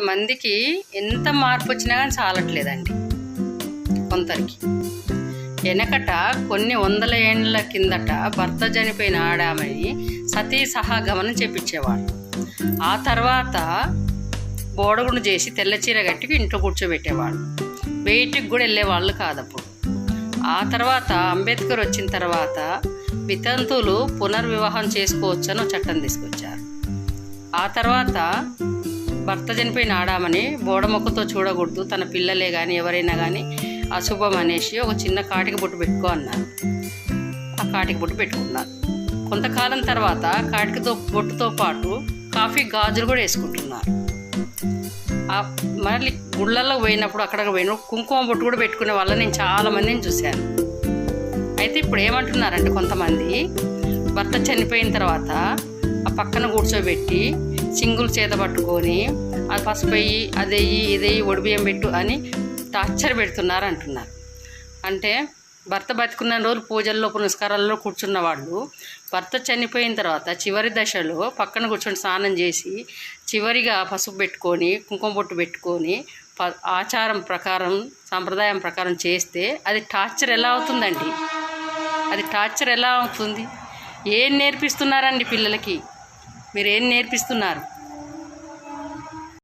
మందికి ఎంత మార్పు వచ్చినా కానీ చాలట్లేదండి. కొందరికి వెనకట కొన్ని వందల ఏండ్ల కిందట భర్త చనిపోయిన ఆడామని సతీ సహాగమనం చెప్పించేవాడు ఆ తర్వాత బోడగుండు చేసి తెల్ల చీర కట్టి ఇంట్లో కూర్చోబెట్టేవాడు. బయటికి కూడా వెళ్ళేవాళ్ళు కాదప్పుడు. ఆ తర్వాత అంబేద్కర్ వచ్చిన తర్వాత వితంతువులు పునర్వివాహం చేసుకోవచ్చు అని చట్టం తీసుకొచ్చారు. ఆ తర్వాత భర్త చనిపోయిన ఆడామని బోడమొక్కతో చూడకూడదు తన పిల్లలే కానీ ఎవరైనా కానీ అశుభం అనేసి ఒక చిన్న కాటికి బొట్టు పెట్టుకో అన్నారు. ఆ కాటికి బొట్టు పెట్టుకున్నారు. కొంతకాలం తర్వాత కాటికతో బొట్టుతో పాటు కాఫీ గాజులు కూడా వేసుకుంటున్నారు. ఆ మళ్ళీ గుళ్ళల్లో పోయినప్పుడు అక్కడ పోయినప్పుడు కుంకుమ బొట్టు కూడా పెట్టుకునే వాళ్ళని నేను చాలా మందిని చూశాను. అయితే ఇప్పుడు ఏమంటున్నారంటే కొంతమంది భర్త చనిపోయిన తర్వాత ఆ పక్కన కూర్చోబెట్టి సింగులు చేత పట్టుకొని అది పసుపు వెయ్యి అదెయ్యి ఇదెయ్యి ఒడిబియ్యం పెట్టు అని టార్చర్ పెడుతున్నారు అంటున్నారు అంటే భర్త బతికున్న రోజులు పూజల్లో పునస్కారాల్లో కూర్చున్న వాళ్ళు భర్త చనిపోయిన తర్వాత చివరి దశలో పక్కన కూర్చొని స్నానం చేసి చివరిగా పసుపు పెట్టుకొని కుంకుమ బొట్టు పెట్టుకొని ప- ఆచారం ప్రకారం సాంప్రదాయం ప్రకారం చేస్తే అది టార్చర్ ఎలా అవుతుందండి? అది టార్చర్ ఎలా అవుతుంది? ఏం నేర్పిస్తున్నారండి పిల్లలకి? మీరు ఏం నేర్పిస్తున్నారు?